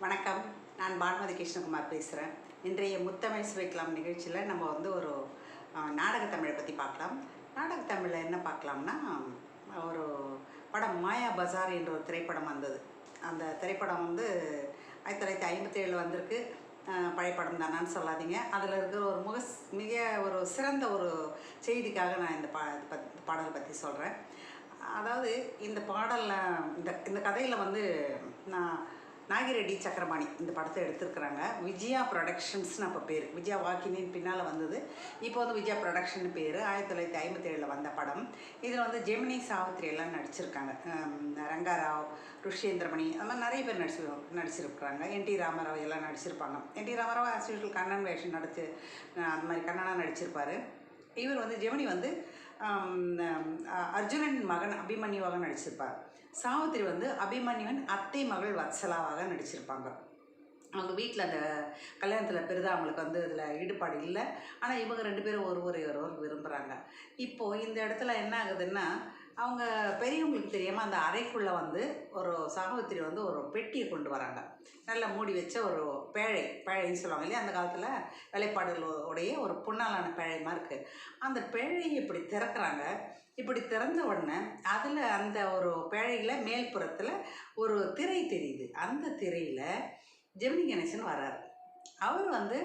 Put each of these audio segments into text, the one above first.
வணக்கம். நான் பானுமதி கிருஷ்ணகுமார் பேசுகிறேன் இன்றைய முத்தமிழ் சுவைக்கலாம் நிகழ்ச்சியில் நம்ம வந்து ஒரு நாடகத்தமிழை பற்றி பார்க்கலாம். நாடகத்தமிழில் என்ன பார்க்கலாம்னா ஒரு படம் மாயா பஜார் என்ற ஒரு திரைப்படம் வந்தது. அந்த திரைப்படம் வந்து ஆயிரத்தி தொள்ளாயிரத்தி ஐம்பத்தி ஏழில் வந்திருக்கு பழைய படம் தானான்னு சொல்லாதீங்க. அதில் இருக்கிற ஒரு முக மிக ஒரு சிறந்த ஒரு செய்திக்காக நான் இந்த பா பத்- பாடலை பற்றி சொல்கிறேன் அதாவது இந்த பாடலில் இந்த இந்த கதையில் வந்து நான் நாகிரெட்டி சக்கரபாணி இந்த படத்தை எடுத்திருக்கிறாங்க. விஜயா ப்ரொடக்ஷன்ஸ்னு அப்போ பேர். விஜயா வாக்கினின் பின்னால் வந்தது. இப்போ வந்து விஜயா ப்ரொடக்ஷன் பேர். ஆயிரத்தி தொள்ளாயிரத்தி ஐம்பத்தேழில் வந்த படம். இதில் வந்து ஜெமினி சாவித்ரி எல்லாம் நடிச்சிருக்காங்க. ரங்காராவ் ருஷேந்திரமணி அது மாதிரி நிறைய பேர் நடிச்சு நடிச்சிருக்கிறாங்க. என் டி ராமராவ் எல்லாம் நடிச்சிருப்பாங்க. N T Ramarao as usual Kannan வேஷம் நடிச்சு அந்த மாதிரி கண்ணனாக நடிச்சிருப்பார். இவர் வந்து ஜெமினி வந்து அர்ஜுனன் மகன் அபிமன்யுவாக நடிச்சிருப்பார். சாவித்திரி வந்து அபிமன்யுவன் அத்தை மகள் வத்சலாவாக நடிச்சிருப்பாங்க. அவங்க வீட்டில் அந்த கல்யாணத்தில் பெரிதாக அவங்களுக்கு வந்து இதில் ஈடுபாடு இல்லை. ஆனால் இவங்க ரெண்டு பேரும் ஒருவரை ஒருவர் விரும்புகிறாங்க இப்போது இந்த இடத்துல என்ன ஆகுதுன்னா அவங்க பெரியவங்களுக்கு தெரியாமல் அந்த அறைக்குள்ளே வந்து ஒரு சகோதரி வந்து ஒரு பெட்டியை கொண்டு வராங்க. நல்லா மூடி வச்ச ஒரு பேழை பேழைன்னு சொல்லுவாங்க இல்லையா? அந்த காலத்தில் வேலைப்பாடுகளுடைய ஒரு புண்ணாலான பேழை மாதிரி இருக்குது அந்த பேழையை இப்படி திறக்கிறாங்க. இப்படி திறந்த உடனே அதில் அந்த ஒரு பேழையில் மேல்புறத்தில் ஒரு திரை தெரியுது. அந்த திரையில் ஜெமினி கணேசன் வராரு அவர் வந்து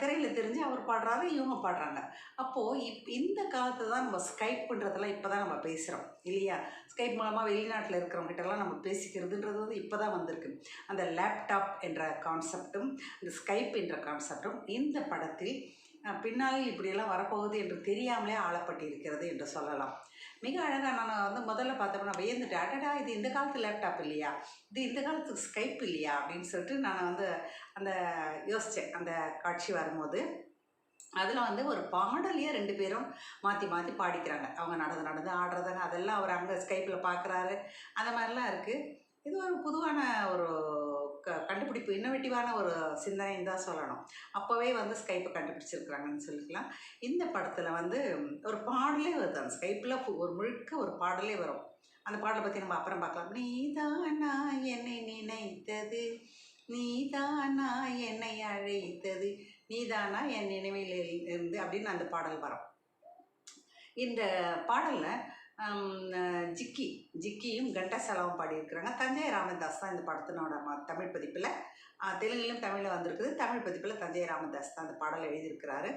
திரையில் தெரிஞ்சு அவர் பாடுறாரு இவங்க பாடுறாங்க. அப்போது இப் இந்த காலத்தை தான் நம்ம ஸ்கைப் பண்ணுறதெல்லாம் இப்போ தான் நம்ம பேசுகிறோம் இல்லையா? ஸ்கைப் மூலமாக வெளிநாட்டில் இருக்கிறவங்ககிட்டலாம் நம்ம பேசிக்கிறதுன்றது வந்து இப்போ தான் வந்திருக்கு. அந்த லேப்டாப் என்ற கான்செப்டும் இந்த ஸ்கைப் என்ற கான்செப்டும் இந்த படத்தில் பின்னாளில் இப்படியெல்லாம் வரப்போகுது என்று தெரியாமலே ஆளப்பட்டிருக்கிறது என்று சொல்லலாம். மிக அழகாக நான் வந்து முதல்ல பார்த்தப்ப வியந்துட்டேன். அடடா இது இந்த காலத்து லேப்டாப் இல்லையா? இது இந்த காலத்துக்கு ஸ்கைப் இல்லையா? அப்படின்னு சொல்லிட்டு நான் வந்து அந்த யோசித்தேன் அந்த காட்சி வரும்போது அதில் வந்து ஒரு பாடலையே ரெண்டு பேரும் மாற்றி மாற்றி பாடிக்கிறாங்க. அவங்க நடந்து நடந்து ஆடுறதாங்க அதெல்லாம் அவர் அங்கே ஸ்கைப்பில் பார்க்குறாரு அந்த மாதிரிலாம் இருக்குது இது ஒரு பொதுவான ஒரு க கண்டுபிடிப்பு இன்னோவேட்டிவான ஒரு சிந்தனைன்னு தான் சொல்லணும். அப்போவே வந்து ஸ்கைப்பை கண்டுபிடிச்சிருக்கிறாங்கன்னு சொல்லிக்கலாம். இந்த படத்தில் வந்து ஒரு பாடலே வருது. அந்த ஸ்கைப்பில் ஒரு முழுக்க ஒரு பாடலே வரும். அந்த பாடலை பற்றி நம்ம அப்புறம் பார்க்கலாம். நீதானா என்னை நினைத்தது? நீதானா என்னை அழைத்தது? நீதானா என் நினைவில் இருந்து அப்படின்னு அந்த பாடல் வரும். இந்த பாடலில் ஜிக்கி ஜிக்கியும் கண்டசலவும் பாடியிருக்கிறாங்க. தஞ்சை ராமதாஸ் தான் இந்த படத்தினோட ம தமிழ் பதிப்பில். தெலுங்கிலும் தமிழில் வந்திருக்குது. தமிழ் பதிப்பில் தஞ்சை ராமதாஸ் தான் அந்த பாடல் எழுதியிருக்கிறாரு.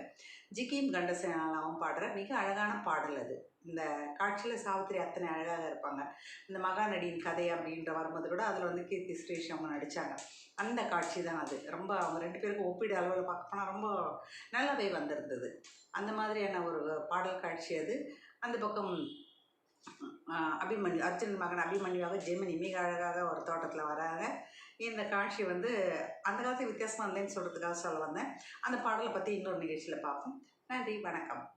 ஜிக்கியும் கண்டசலாவும் பாடுற மிக அழகான பாடல் அது. இந்த காட்சியில் சாவித்திரி அத்தனை அழகாக இருப்பாங்க. இந்த மகாநடியின் கதை அப்படின்ற வரும்போது கூட அதில் வந்து கீர்த்தி சுரேஷ் அவங்க நடித்தாங்க அந்த காட்சி தான் அது. ரொம்ப அவங்க ரெண்டு பேருக்கும் ஒப்பீடு அளவில் பார்க்க போனால் ரொம்ப நல்லாவே வந்திருந்தது. அந்த மாதிரியான ஒரு பாடல் காட்சி அது. அந்த பக்கம் அபிமன்யு அர்ஜுன் மகன் அபிமன்யுவாக ஜெமினி மிக அழகாக ஒரு தோட்டத்தில் வராங்க. இந்த காட்சி வந்து அந்த காலத்து வித்தியாசமாக இல்லைன்னு சொல்கிறதுக்காக சொல்ல வந்தேன். அந்த பாடலை பற்றி இன்னொரு நிகழ்ச்சியில் பார்ப்போம். நன்றி வணக்கம்.